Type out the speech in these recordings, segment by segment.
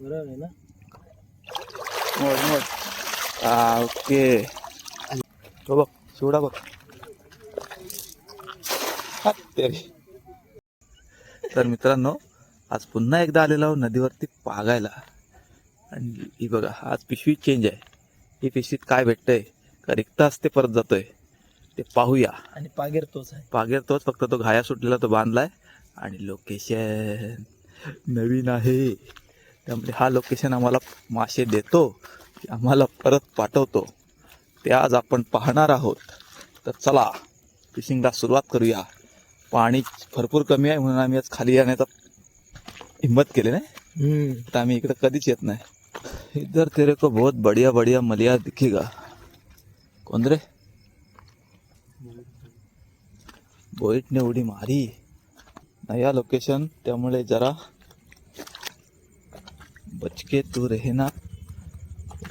बरोबर आहे ना? मोड मोड. हा ओके. तो बघ शिवडा बघ. तेरी. तर मित्रांनो आज पुन्हा एकदा आलेलो आहोत नदीवरती पागायला. आणि ही बघा आज पिशवी चेंज आहे. ही पिशवीत काय भेटतंय? का रिक्त असते परत जातोय. ते पाहूया. आणि पागेर तोच आहे. पागेर तोच फक्त तो घाया सुटलेला तो बांधलाय. आणि लोकेशन नवीन आहे. त्यामुळे हा लोकेशन आम्हाला मासे देतो की आम्हाला परत पाठवतो. ते आज आपण पाहणार आहोत. तर चला फिशिंगला सुरुवात करूया. पाणी भरपूर कमी आहे म्हणून आम्ही आज खाली येण्याचा हिंमत केली नाही. तर आम्ही इकडे कधीच येत नाही. इधर तेरे को बहुत बढ़िया बढ़िया मलिया दिखेगा. कोण रे? बोईटने उडी मारी. नया लोकेशन त्यामुळे जरा बचके तू रेहना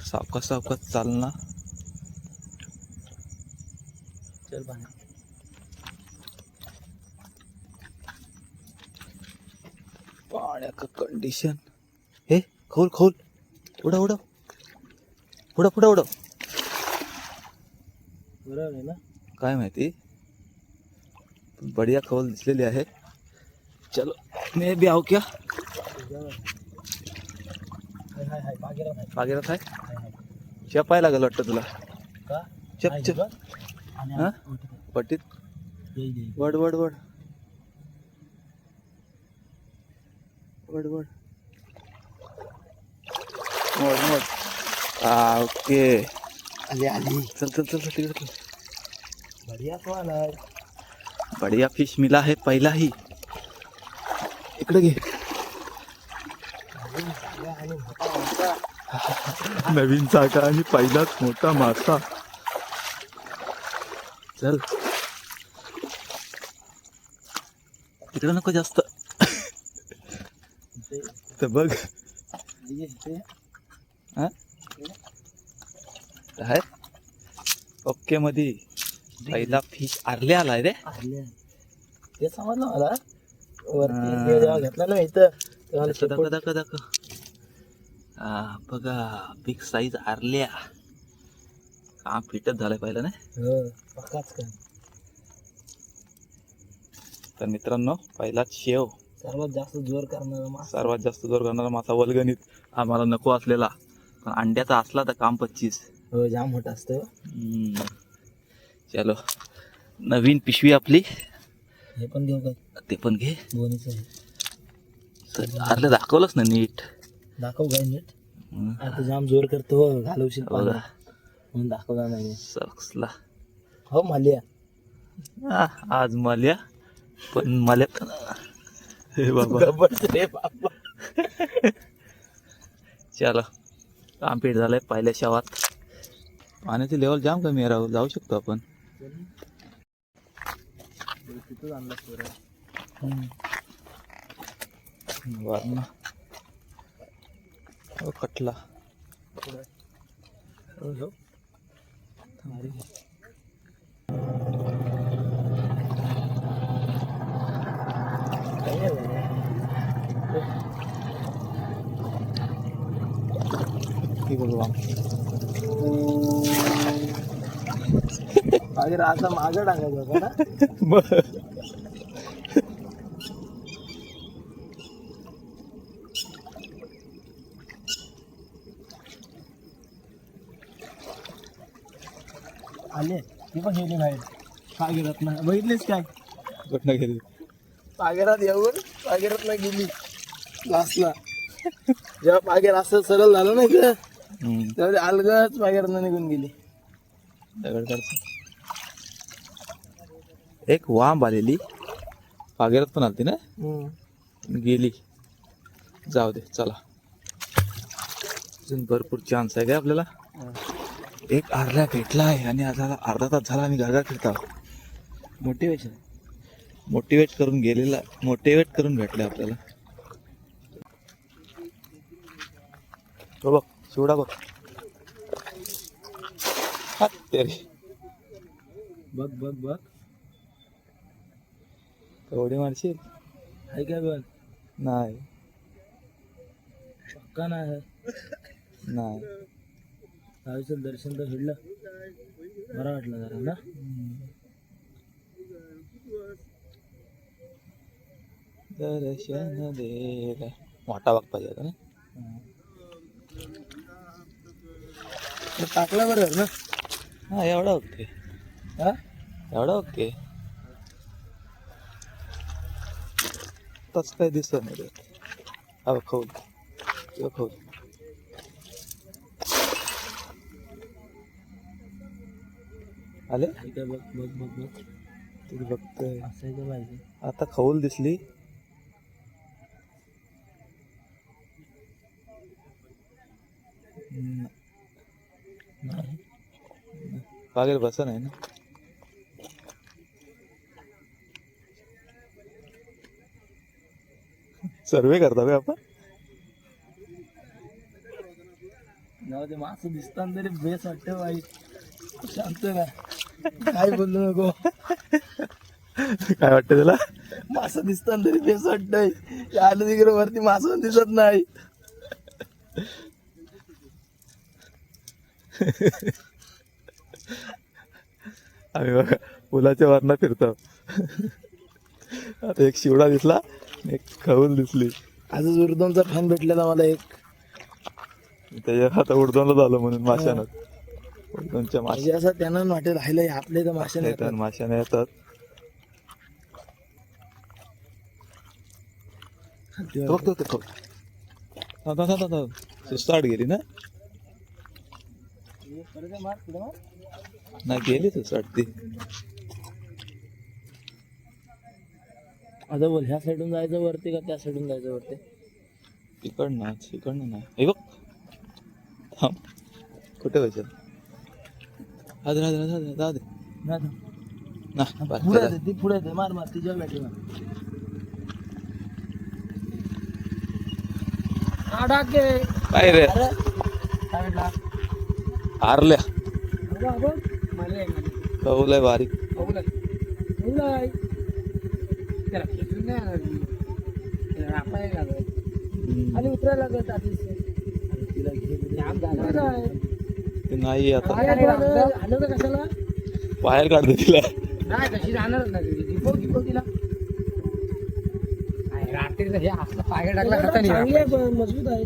सावकाश सावकाश चालना. चल पाणी पाण्याचं कंडिशन हे खोल खोल. उडव उडव. पुढं पुढं उडव. बरोबर आहे ना? काय माहिती? बढिया खवल दिसलेली आहे. चलो मे बी आहो क्या? पागेर आहे? आहे चपाय लागेल वाटतं तुला. चप चप. हा? आहे. येईल वड वड वड. वड वड. मोड मोड हा ओके. आली आली. चल चल चल चल तिकडे बढिया तो आलाय. बढिया फिश मिला है पहिला ही इकडे घे. नवीन चाका आणि पहिलाच मोठा मासा. चल. तिकडे नको जास्त. तर बघ. ये इथे आहे ओके मध्ये पहिला फिश आरले आलाय रे. ते समजलं मला. वरती घेतला ना इथं दाखव दाखव दाखव. बघा बिग साईज आरल्या. काम फिटच झालंय पहिलं नाही? हो का तर मित्रांनो पहिलाच शेव. सर्वात जास्त जोर करणारा मास. सर्वात जास्त जोर करणारा मासा वलगणित. आम्हाला नको असलेला. पण अंड्याचा असला तर काम पच्चीस. हो जाम मोठा असतो. हम्म. चलो. नवीन पिशवी आपली. हे पण घेऊ काय ते पण घे. दोन्हीच आहे तर आरलं दाखवलंच ना नीट? दाखव काय नीट. आता जाम जोर करतो हो, घालवशील पाण्यात. म्हणून दाखवला नाही. सक्सला. हो मालिया. आ, आज माल्या पण माल्या हे बाबा. रे बाबा. चलो काम पीठ झालंय पहिल्या शावात. पाण्याची लेवल जाम कमी आहे राहू जाऊ शकतो आपण. तिथंच आणला पोरं. हो कटला हो, हो. भारी. काय नाही झालं. की बोलवा मागे असा मागं टाकायचा होता ना आले. ती पण गेली बाहेर पागेरात ना. बघितलीस काय? गेली? पागेरात येऊन पागेरात ना गेली. लास्टला. जेव्हा पागेर असं सरळ झालं ना इकडं. तेव्हा अलगच पागेरात निघून गेली. एक वांब आलेली. पागेरात पण आलती ना? गेली. जाऊ दे चला. अजून भरपूर चान्स आहे काय आपल्याला? एक अर्धा भेटला आहे आणि आता अर्धा तास झाला आणि गाडा फिरता मोटिवेशन मोटिवेट करून गेलेला मोटिवेट करून भेटलं आपल्याला. हो बघ शिवडा बघ. तेरी. बघ बघ बघ. उडी मारशील? आहे काय बघ? नाही. पक्का नाही. नाही. दहावीचं दर्शन तर घडलं. बरं वाटलं जरा ना? दर्शन देला मोठा बाग पाहिजे होता ना? टाकलं बरोबर ना? हा एवढा ओके हा? एवढा ओके तस काय दिसत नाही रे. हा बघ, खौल किंवा खौल आले? इथे बघ बघ बघ बघ. तू बघतोय. असायचं पाहिजे? आता खौल दिसली. बागेत बस नाही ना? सर्वे करता बे आपण? जाऊ ते मासं दिसताना तरी बेस वाटतं वाईट शांत का काय बोलू नको? काय वाटतं तुला? मासं दिसताना तरी बेस वाटतंय. आलं तिकडे वरती मासं दिसत नाही. आम्ही बघा पुलाच्या वरनं फिरतो. आता एक शिवडा दिसला एक खवूल दिसली. आजच उर्दमचा फॅन भेटलेला मला एक. त्याच्या आता उडदोनला झालं म्हणून माशानं. उडदोनच्या माशा म्हणजे असं त्यांना वाटेल राहिलं आपले तर मासे नाही येतात माशाने येतात. स्टार्ट गेली ना. नाही गेली तू स्टार्ट ती. आता बोल ह्या साईडून जायचं वरती का त्या साईडून जायचं वरती? तिकडनं तिकडनं नाही. हे बघ. थांब. कुठे व्हायचं राहू दे राहू दे राहू दे राहू दे. ना बरं, पुढे चला. येते, ती पुढे मार मार तिच्या बॅटरी मार टाके काय रे अरे काय भेटला हारल्या अगं, अगं. मला बारीक बघू लाग. बघू लाग. त्याला खेचून नाही आणत मी. त्याला रापायला लागत. हम्म. आणि उतरायला लागत झालं. ते नाही आता. कशाला? बाहेर काढते तिला. नाही ती. तिला. रात्रीचं हे असलं पाय टाकला चांगली आहे मजबूत आहे.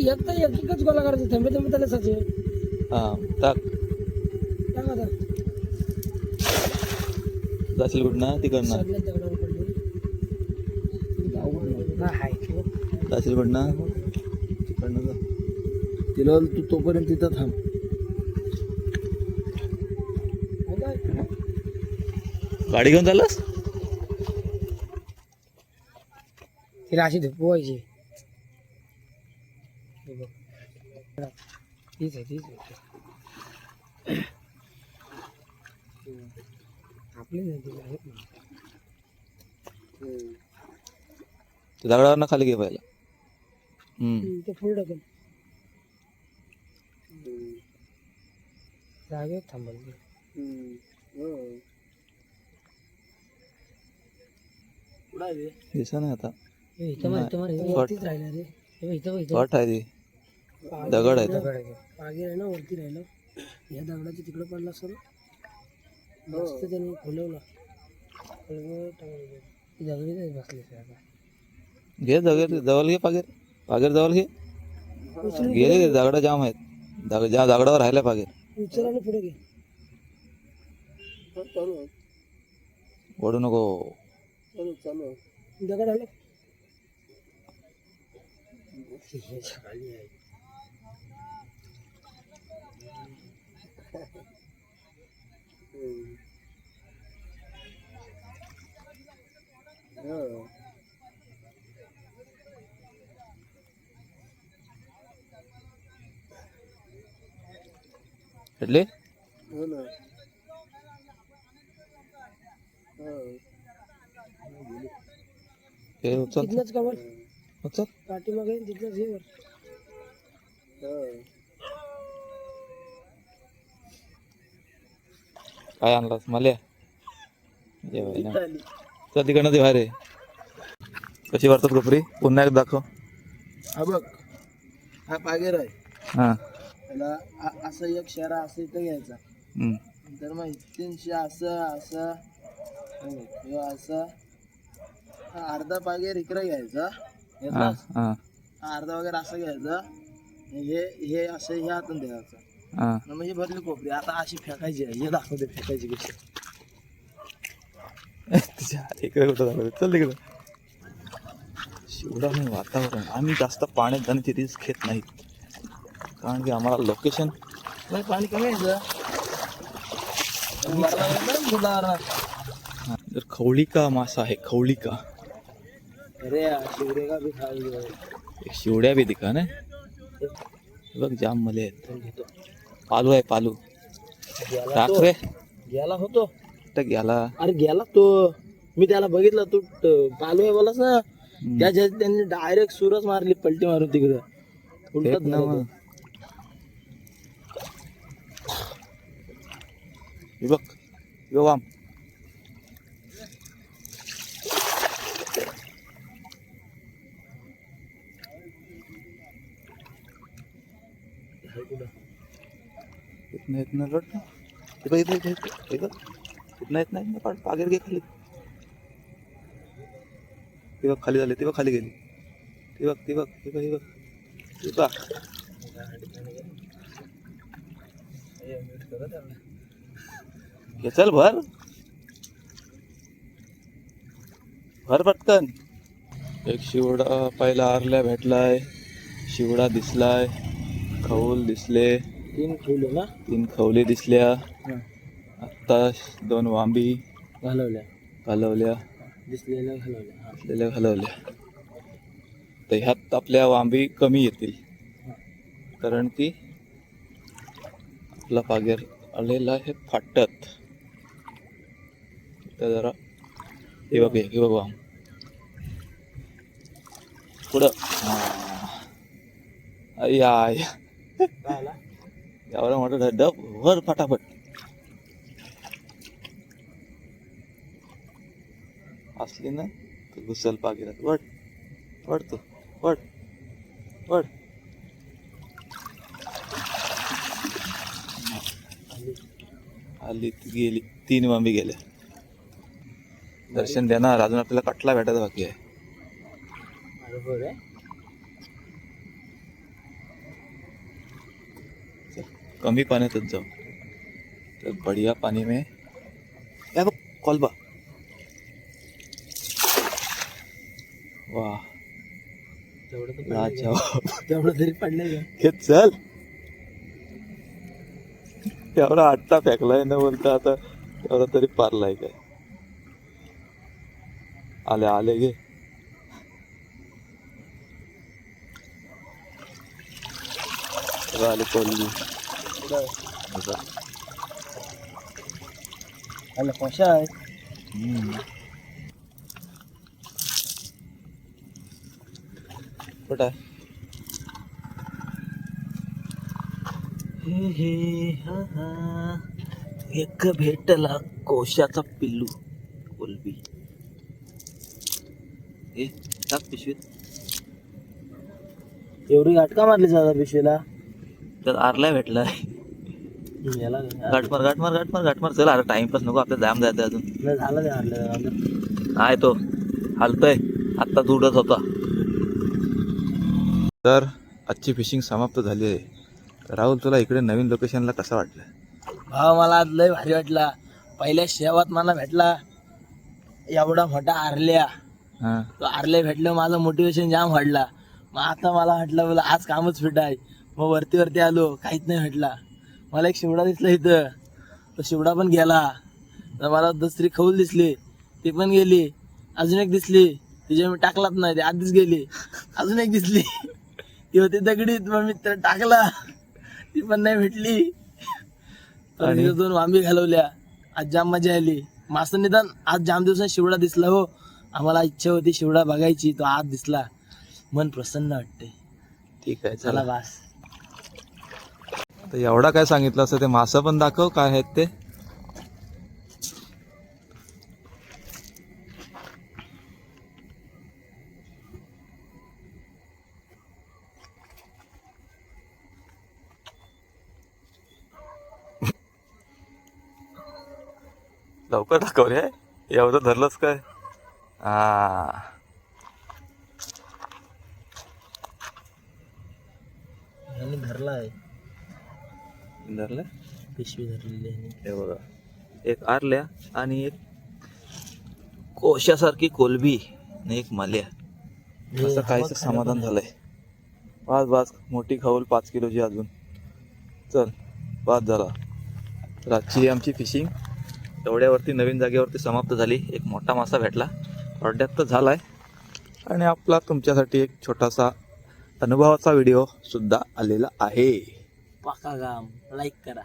एक तर एक एकच गोला करायचं. थंबे थंबे त्याला हा टाक. जाशील कुठं तिकडनं. सगळ्यात तिकडनं जा. तिला तू तोपर्यंत तिथं थांब. गाडी घेऊन चाललास? तिला अशी धुपवायची तीच आहे तीच आहे. आपली खाली घे हम्म ते फुल टाकेल जागेत थांबल दिसा नाही आता. इथं हे वरतीच राहिला रे. हे इथं बघ, इथं वाट आहे ती? दगड आहे तो. दगड आहे. मागे आहे ना वरती राहिलं. या दगडाच्या तिकडे पडला सर. मस्त त्यांनी खुलवला खुलवून टाकलं. ती बसली सर आता. घे दगड जवळ घे पागेर पागेर जवळ घे. गेले ते दगड जाम आहेत. ज्या दगडावर राहिल्या पागेर. उचल आणि पुढे घे. ओढू नको. दगड आलं. भेटले हे उचल तिथलंच कवर उचल पाठीमागे तिथलंच हे वर काय आणलास मला चल तिकडनं ते बाहेर आहे कशी वाटतात कोपरी पुन्हा एकदा दाखव हा बघ हा पागेर आहे हां आ- असं एक शेरा असं इथं घ्यायचा. हम्म. तर मग तीनशे असं असं हे बघ, ह्यो असं हा अर्धा पागेर इकडे घ्यायचा. हां घेतलास? हां हा. अर्धा वगैरे असं घ्यायचं. हे हे असं हे हातून द्यायचं हां. न म्हणजे भरली कोपरी. आता अशी फेकायची आहे. हे दाखवते फेकायची कशी तुझ्या इकडे कुठं झालं चल तिकडे. शिवडा नाही वातावरण. आम्ही जास्त पाण्यात जाण्याची रिस्क घेत नाही कारण की आम्हाला लोकेशन नाही पाणी कमी यायचं जर. खवळीका मासा आहे खवळीका. एक शिवड्या बी दिका ना. बघ जाम मले आहेत. पालू आहे पालू. गेला टाक तो. रे. गेला होतो. याला अरे गेला तो. मी त्याला बघितलं तू पालू आहे बोलास ना. त्याच्या त्यांनी डायरेक्ट सुरच मारली पलटी मारून तिकडं. उलटच फेक ना हे बघ यो वाम इथनं इतना लट ना हे इथं इथं हे बघ येत नाही पागेर घे खाली ते बघ खाली झाले ते बघ खाली गेली ते बघ ते बघ हे बघ हे बघ हे बघ हे चल भर. भर पटकन. एक शिवडा पहिला आरल्या भेटलाय. शिवडा दिसलाय. खौल दिसले. तीन फुलं ना? तीन खवले दिसल्या. हा. आत्ता दोन वांबी घालवल्या. घालवल्या. दिसलेल्या घालवल्या हा. असलेल्या घालवल्या. तर ह्यात आपल्या वांबी कमी येतील. कारण की आपला पागेर आलेला आहे फाटत. तर जरा. हे बघ हे बघू पुढं. यावर आई. डब वर फटाफट. असली ना तर घुसल पाकिरात वड वड तू वड वड. आली गेली. तीन वांबी गेल्या. दर्शन देणार अजून आपल्याला कटला भेटायचा बाकी आहे. बरोबर आहे. चल, कमी पाण्यातच जाऊ. तर बढिया पाणी में. या बघ कॉलबा वा तेवढं तर? तेवढं हे चल. एवढा आट्टा फेकलाय ना बोलता आता एवढा तरी पारलाय काय. आले आले गे. आले कोल्ली. आलं कशा आहे कुठं आहे? हे हे हा हा. एक भेटला कोशाचा पिल्लू कोलबी टाक पिशवीत. एवढी गाठका मारली जाता पिशवीला? तर आरलाय भेटलाय याला गाठमार गाठमार गाठमार गाठमार चल अरे टाइमपास नको आपल्या जाम जायचं अजून. नाही झालं ते हारलं आहे तो. हालतोय. आत्ता उडत होता. तर आजची फिशिंग समाप्त झाली आहे. राहुल तुला इकडे नवीन लोकेशनला कसं वाटलं? भाव मला आज लय भारी वाटला. पहिल्या शेवात मला भेटला. एवढा मोठा आरल्या. तो आरले भेटले माझं मोटिवेशन जाम वाढला. मग आता मला वाटलं बोला आज कामच फिट आहे. मग वरती वरती आलो काहीच नाही भेटला. मला एक शिवडा दिसला इथं. तो शिवडा पण गेला. तर मला दुसरी खौल दिसली. ती पण गेली. अजून एक दिसली. तिच्या मी टाकलाच नाही ती आधीच गेली. अजून एक दिसली. ती होती दगडीत मग मी तर टाकला. ती पण नाही भेटली. दोन वांबी घालवल्या. आज जाम मजा आली. मास्तर निदान आज जाम दिवसात शिवडा दिसला हो. आम्हाला इच्छा होती शिवडा बघायची तो आत दिसला. मन प्रसन्न वाटते. ठीक आहे चला बास. तर एवढा काय सांगितलं असं ते मास पण दाखव काय आहेत ते. लवकर दाखव रे. एवढं धरलंच काय? यांनी धरलं? पिशवी धरलेली आहे. हे बघा. एक आरल्या आणि एक कोशासारखी कोलबी आणि एक माल्या. असं काहीच समाधान झालंय. पाच पाच मोठी खाऊल पाच किलोची अजून. चल पाच झाला. ही आमची फिशिंग तेवढ्यावरती नवीन जागेवरती समाप्त झाली. एक मोठा मासा भेटला. अर्ध्यात तर झालाय. आणि आपला तुमच्यासाठी एक छोटासा अनुभवाचा व्हिडिओ सुद्धा आलेला आहे. पाका गाम लाईक करा.